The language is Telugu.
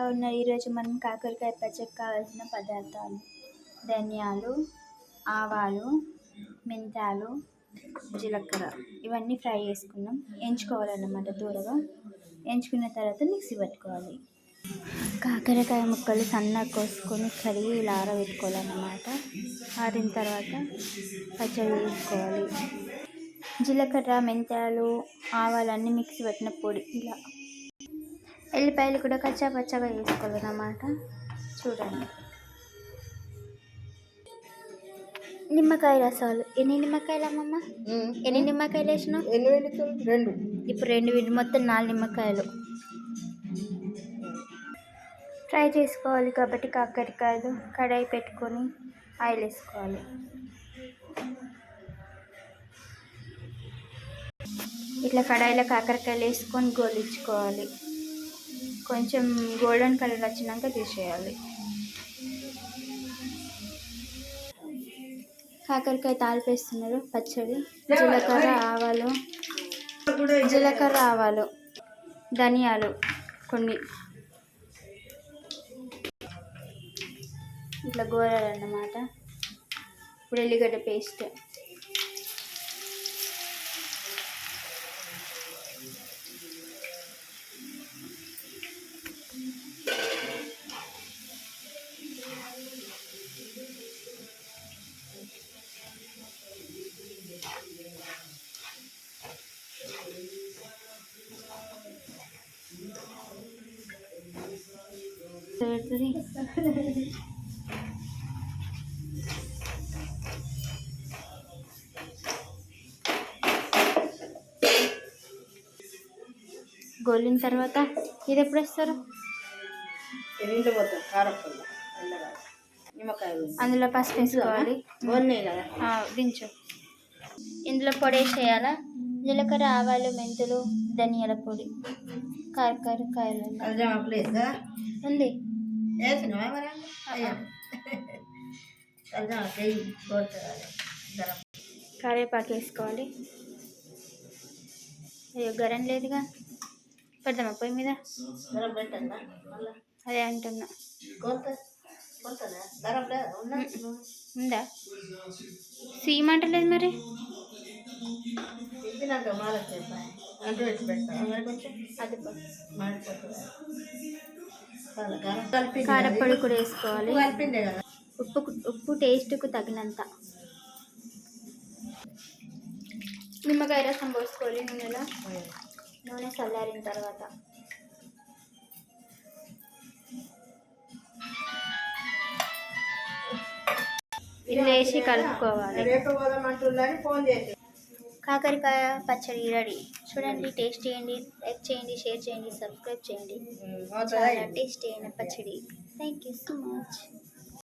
ఎలా ఉన్నారు ఈరోజు మనం కాకరకాయ పచ్చకి కావాల్సిన పదార్థాలు. ధనియాలు ఆవాలు మెంతాలు జీలకర్ర. ఇవన్నీ ఫ్రై చేసుకున్నాం. ఎంచుకోవాలన్నమాట దూరగా. ఎంచుకున్న తర్వాత మిక్సీ పట్టుకోవాలి. కాకరకాయ ముక్కలు సన్నగా కోసుకొని కడిగి ఇలా ఆరబెట్టుకోవాలన్నమాట. ఆరిన తర్వాత పచ్చడి వేసుకోవాలి. జీలకర్ర మెంతాలు ఆవాలన్నీ మిక్సీ పట్టిన పొడి ఇలా. ఎల్లిపాయలు కూడా కచ్చా పచ్చగా వేసుకోవాలన్నమాట. చూడండి. నిమ్మకాయ రసాలు. ఎన్ని నిమ్మకాయలు అమ్మమ్మ? ఎన్ని నిమ్మకాయలు వేసినావు? రెండు. ఇప్పుడు రెండు విడి మొత్తం నాలుగు నిమ్మకాయలు. ఫ్రై చేసుకోవాలి కాబట్టి కాకరకాయలు కడాయి పెట్టుకొని ఆయిల్ వేసుకోవాలి. ఇట్లా కడాయిలో కాకరకాయలు వేసుకొని గోలించుకోవాలి. కొంచెం గోల్డెన్ కలర్ వచ్చినాక తీసేయాలి. కాకరకాయ తాలిపేస్తున్నారు పచ్చడి జీలకర్ర ఆవాలు జీలకర్ర ఆవాలు ధనియాలు కొన్ని. ఇట్లా గోరాలన్నమాట. ఇప్పుడు ఎల్లిగడ్డ పేస్ట్. పెడుతుంది గోలిన తర్వాత ఇది ఎప్పుడు వేస్తారు? అందులో పసుపు వేసుకోవాలి. దించు. ఇందులో పొడి వేసేయాలా? జీలకర్ర ఆవాలు మెంతులు ధనియాల పొడి ప్లేస్ కదా ఉంది. వేసినావా మరి అయ్యా చెయ్యి కరివేపాకు వేసుకోవాలి అయ్యో గరం లేదుగా పెడదామా పొయ్యి మీద అదే అంటున్నా ఉందా సీమంటలేదు మరి ఇచ్చినాక మాలకి అంటూ పెడతా. మాడిపోతుంది కారపొడి కూడా వేసుకోవాలి. కలిపిందే కదా ఉప్పు ఉప్పు టేస్ట్కు తగినంత. నిమ్మకాయ రసం పోసుకోవాలి నూనెలో. నూనె చల్లారిన తర్వాత. ఇది వేసి కలుపుకోవాలి. రేపు పోదాం అంటున్నారని ఫోన్ చేసి. కాకరకాయ పచ్చడి రెడీ. చూడండి టేస్ట్ చేయండి లైక్ చేయండి షేర్ చేయండి సబ్స్క్రైబ్ చేయండి. చాలా టేస్ట్ అయిన పచ్చడి. Thank you so much